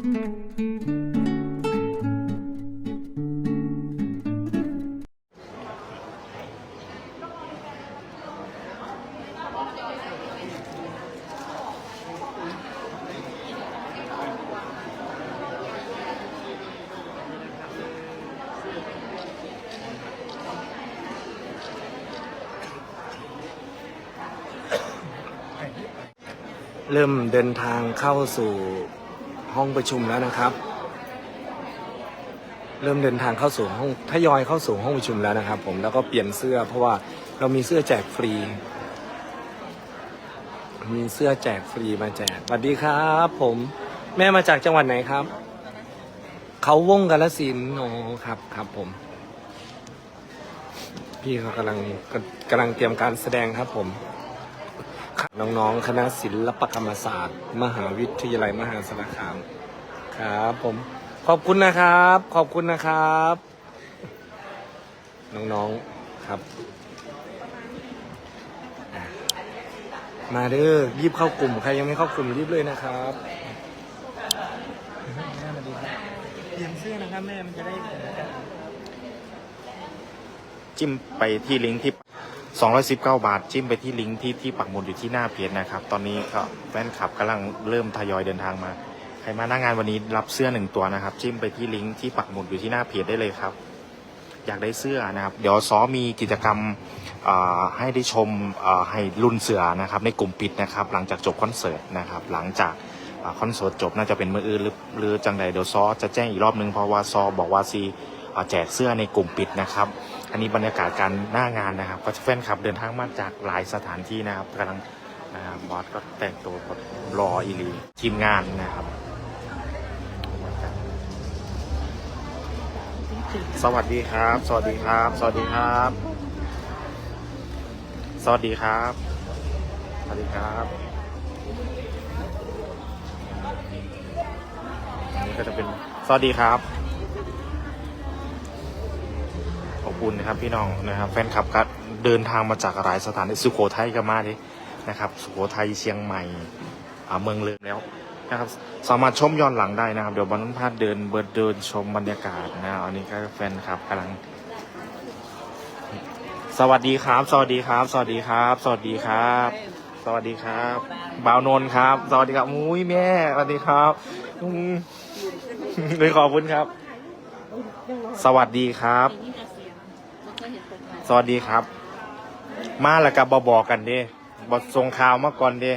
เริ่มเดินทางเข้าสู่ ห้องประชุมแล้วนะครับ เริ่มเดินทางเข้าสู่ห้องทยอยเข้าสู่ห้องประชุมแล้วนะครับ ผมแล้วก็เปลี่ยนเสื้อ เพราะว่าเรามีเสื้อแจกฟรี มีเสื้อแจกฟรีมาแจกสวัสดีครับ ผมแม่มาจากจังหวัดไหนครับ เขาวงกาลสินโอ้ครับครับผม พี่เขากำลังกำลังเตรียมการแสดงครับผม น้องๆ คณะศิลปกรรมศาสตร์ มหาวิทยาลัยมหาสารคามครับผมขอบคุณนะครับ ขอบคุณนะครับ น้องๆครับ มาเด้อรีบเข้ากลุ่ม ใครยังไม่เข้ากลุ่มรีบเลยนะครับแม่สวัสดีครับเตรียมเสื้อนะครับแม่มันจะได้ จิ้มไปที่ลิงก์ที่ 219 บาท จิ้มไปที่ลิงก์ที่ที่ปักหมุดอยู่ที่หน้าเพจนะครับ ตอนนี้ก็แฟนคลับกำลังเริ่มทยอยเดินทางมา ใครมาหน้างานวันนี้รับเสื้อหนึ่งตัวนะครับ จิ้มไปที่ลิงก์ที่ปักหมุดอยู่ที่หน้าเพจได้เลยครับ อยากได้เสื้อนะครับ เดี๋ยวซ้อมีกิจกรรมให้ได้ชมให้รุ่นเสือนะครับในกลุ่มปิดนะครับ หลังจากจบคอนเสิร์ตนะครับ หลังจากอคอนเสิร์ตจบน่าจะเป็นมืออื่นหรือหรือจังใดเดี๋ยวซอจะแจ้งอีกรอบนึงเพราะว่าซอบอกว่าซีแจกเสื้อในกลุ่มปิดนะครับ อันนี้บรรยากาศการหน้างานนะครับ ก็จะแฟนคลับเดินทางมาจากหลายสถานที่นะครับกำลังนะครับบอสก็แต่งตัวรออีลีทีมงานนะครับ สวัสดีครับ สวัสดีครับ สวัสดีครับ สวัสดีครับ สวัสดีครับอันนี้ก็จะเป็นสวัสดีครับ ขอบคุณนะครับพี่น้องนะครับแฟนคลับก็เดินทางมาจากหลายสถานที่สุโขทัยก็มาดินะครับสุโขทัยเชียงใหม่อ่าเมืองเลยแล้วนะครับสามารถชมย้อนหลังได้นะครับ เดี๋ยวบรรพาดเดินเบิร์ดเดินชมบรรยากาศนะอันนี้ก็แฟนคลับกำลัง สวัสดีครับ สวัสดีครับ สวัสดีครับ สวัสดีครับ สวัสดีครับบ่าวนนท์ครับ สวัสดีครับมุ้ยแม่สวัสดีครับอืมเลยขอบคุณครับ สวัสดีครับ สวัสดีครับ มาแล้วกับบอบอกกันเด้บอส่งข่าวมาก่อนเด้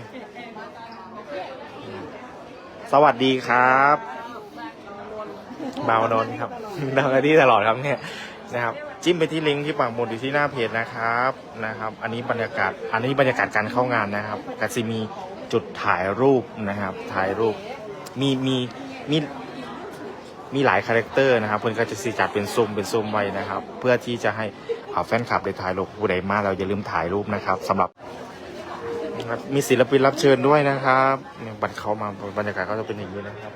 สวัสดีครับเบาวนนครับดังกันที่ตลอดครับเนี่ยนะครับ จิ้มไปที่ลิงก์ที่ปักหมุดอยู่ที่หน้าเพจนะครับนะครับ อันนี้บรรยากาศ อันนี้บรรยากาศการเข้างานนะครับก็จะมีจุดถ่ายรูปนะครับ ถ่ายรูป มีมีมีมีหลายคาแรคเตอร์นะครับ เพื่อนก็จะสีจัดเป็นซุ่มเป็นซุ่มไว้นะครับ เพื่อที่จะให้ แฟนคลับได้ถ่ายรูปผู้ใดมาเราอย่าลืมถ่ายรูปนะครับสำหรับนะครับมีศิลปินรับเชิญด้วยนะครับเนี่ยบัตรเขามาบรรยากาศก็จะเป็นอย่างนี้นะครับ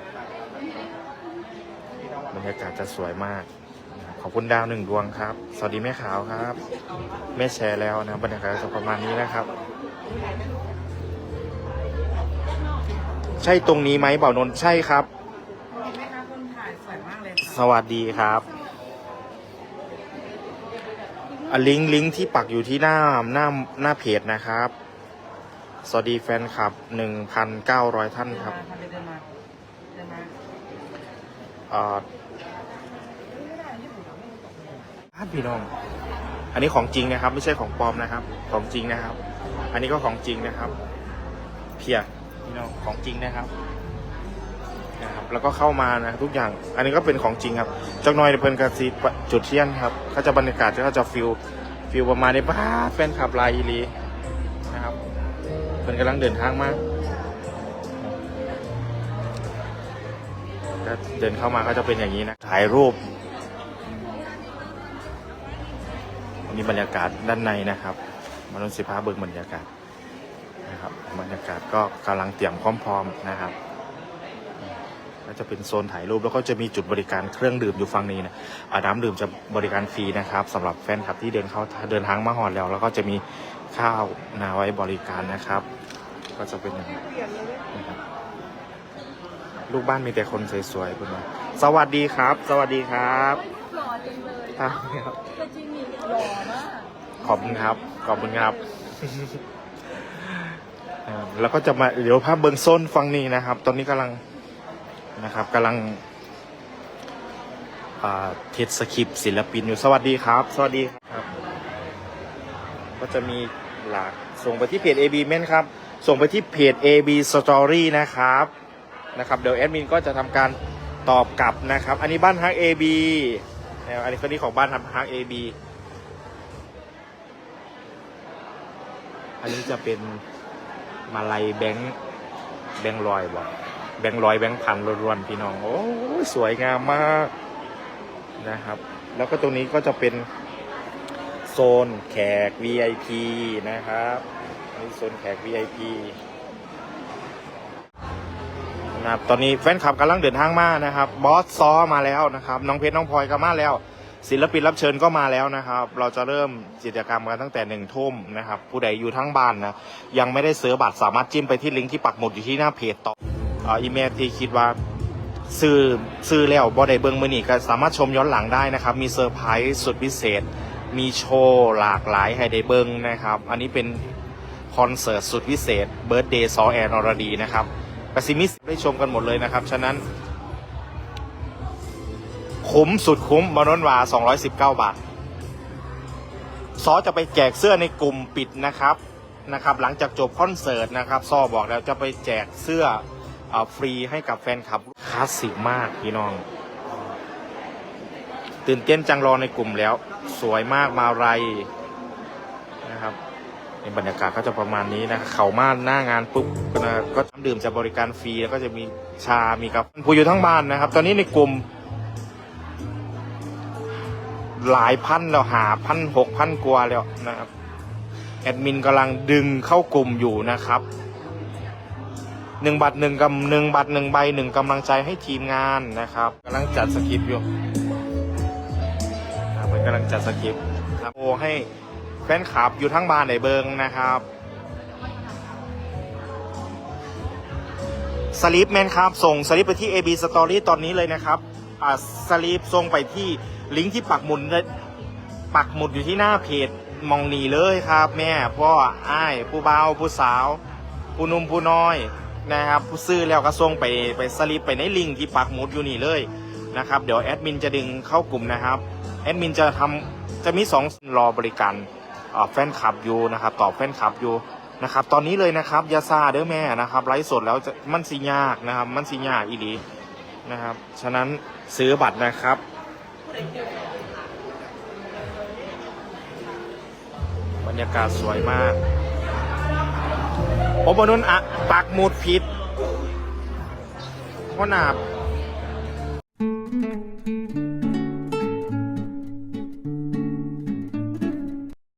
บรรยากาศจะสวยมาก ขอบคุณดาวหนึ่งดวงครับ สวัสดีแม่ขาวครับ แม่แชร์แล้วนะบรรยากาศจะประมาณนี้นะครับ ใช่ตรงนี้ไหมเบ่าวนนท์ใช่ครับแม่ค้าคนถ่ายสวยมากเลยสวัสดีครับอะ ลิงก์ลิงก์ที่ปักอยู่ที่หน้าหน้าหน้าเพจนะครับ สวัสดีแฟนคลับ 1,900 ท่านครับมาเดินมานมาเอ่อท่านพี่น้อง อันนี้ของจริงนะครับ ไม่ใช่ของปลอมนะครับ ของจริงนะครับ อันนี้ก็ของจริงนะครับ เพียพี่น้องของจริงนะครับ นะครับแล้วก็เข้ามานะทุกอย่าง อันนี้ก็เป็นของจริงครับจักหน้อยเพิ่นกระซีจุดเทียนครับเขาจะบรรยากาศเขาจะฟิลฟิลประมาณนี้บ้าแฟนคลับลายอีลีนะครับเพิ่นกำลังเดินทางมาก็เดินเข้ามาก็จะเป็นอย่างนี้นะถ่ายรูปนี่บรรยากาศด้านในนะครับมนุษย์สิภาเบิกบรรยากาศนะครับบรรยากาศก็กำลังเตรียมพร้อมๆนะครับ ก็จะเป็นโซนถ่ายรูปแล้วก็จะมีจุดบริการเครื่องดื่มอยู่ฝั่งนี้นะอ่าน้ำดื่มจะบริการฟรีนะครับสำหรับแฟนคลับที่เดินเข้าเดินทางมาหอดแล้ว แล้วก็จะมีข้าวนาไว้บริการนะครับ ก็จะเป็นอย่างนี้นะครับลูกบ้านมีแต่คนสวยๆคุณว่าสวัสดีครับ สวัสดีครับหล่อจังเลยครับตัวจริงนี่หล่อมากขอบคุณครับ ขอบคุณครับอ่าแล้วก็จะมาเดี๋ยวภาพเบื้องส้นฟังนี้นะครับ ตอนนี้กำลัง นะครับกำลังเทสสคริปศิลปินอยู่สวัสดีครับ สวัสดีครับ ก็จะมีหลักส่งไปที่เพจ AB เม่นครับ ส่งไปที่เพจ AB Story นะครับนะครับเดี๋ยวแอดมินก็จะทำการตอบกลับนะครับ อันนี้บ้านฮัก AB นะครับอันนี้คนนี้ของบ้านฮัก AB อันนี้จะเป็นมาลัยแบงค์แบงค์ลอยบ่ แบงค์ลอยแบงค์พันรวนๆพี่น้อง โอ้ยสวยงามมากนะครับ แล้วก็ตรงนี้ก็จะเป็นโซนแขก VIP นะครับนนี้โซนแขก VIP นะครับตอนนี้แฟนคลับกำลังเดินทางมานะครับบอสซอมาแล้วนะครับ น้องเพชรน้องพลอยก็มาแล้ว ศิลปินรับเชิญก็มาแล้วนะครับ เราจะเริ่มกิจกรรมกันตั้งแต่หนึ่งทุ่มนะครับ ผู้ใดอยู่ทั้งบ้านนะยังไม่ได้ซื้อบัตรสามารถจิ้มไปที่ลิงก์ที่ปักหมุดอยู่ที่หน้าเพจต่อ อีเมลที่คิดว่าซื้อซื้อแล้วบอได้เบิงมือนี่ก็สามารถชมย้อนหลังได้นะครับ มีเซอร์ไพรส์สุดพิเศษ มีโชว์หลากหลายให้ได้เบิงนะครับ อันนี้เป็นคอนเสิร์ตสุดพิเศษเบิร์ดเดย์ซอแอนอรดีนะครับกสิมิสได้ชมกันหมดเลยนะครับ ฉะนั้น คุ้มสุดคุ้มมานนวา 219 บาท ซอจะไปแจกเสื้อในกลุ่มปิดนะครับนะครับ หลังจากจบคอนเสิร์ตนะครับ ซอบอกแล้วจะไปแจกเสื้อ ฟรีให้กับแฟนคลับคลาสสิกมากพี่น้อง ตื่นเต้นจังรอในกลุ่มแล้ว สวยมากมาไรนะครับในบรรยากาศก็จะประมาณนี้นะเขามาหน้างานปุ๊บก็นะก็ดื่มจะบริการฟรีแล้วก็จะมีชา มีกาแฟผู้อยู่ทั้งบ้านนะครับ ตอนนี้ในกลุ่ม หลายพันแล้วหาพันหกพันกว่าแล้วนะครับ แอดมินกำลังดึงเข้ากลุ่มอยู่นะครับ หนึ่งบัตรหนึ่งกำหนึ่งบัตรหนึ่งใบหนึ่งกำลังใจให้ทีมงานนะครับกำลังจัดสคริปต์อยู่นะครับเป็นกำลังจัดสคริปต์ครับโอให้แฟนคลับอยู่ทั้งบ้านในเบิงนะครับสลิปแมนครับส่งสลิปไปที่ AB Story ตอนนี้เลยนะครับอ่าสลิปส่งไปที่ลิงก์ที่ปักหมุดปักหมุดอยู่ที่หน้าเพจมองนีเลยครับ แม่พ่ออ้ายผู้เบาวผู้สาว ผู้หนุ่มผู้น้อย นะครับผู้ซื้อแล้วก็ส่งไปไปสลิปไปในลิงก์ที่ปักหมุดอยู่นี่เลยนะครับเดี๋ยวแอดมินจะดึงเข้ากลุ่มนะครับแอดมินจะทำจะมีสองรอบริการแฟนคลับอยู่นะครับตอบแฟนคลับอยู่นะครับตอนนี้เลยนะครับยาซาเด้อแม่นะครับไลฟ์สดแล้วจะมันสิยากนะครับมันสิยากอีดีนะครับฉะนั้นซื้อบัตรนะครับบรรยากาศสวยมาก โอ้บนุนอะปักหมุดผิดว่าหนาบ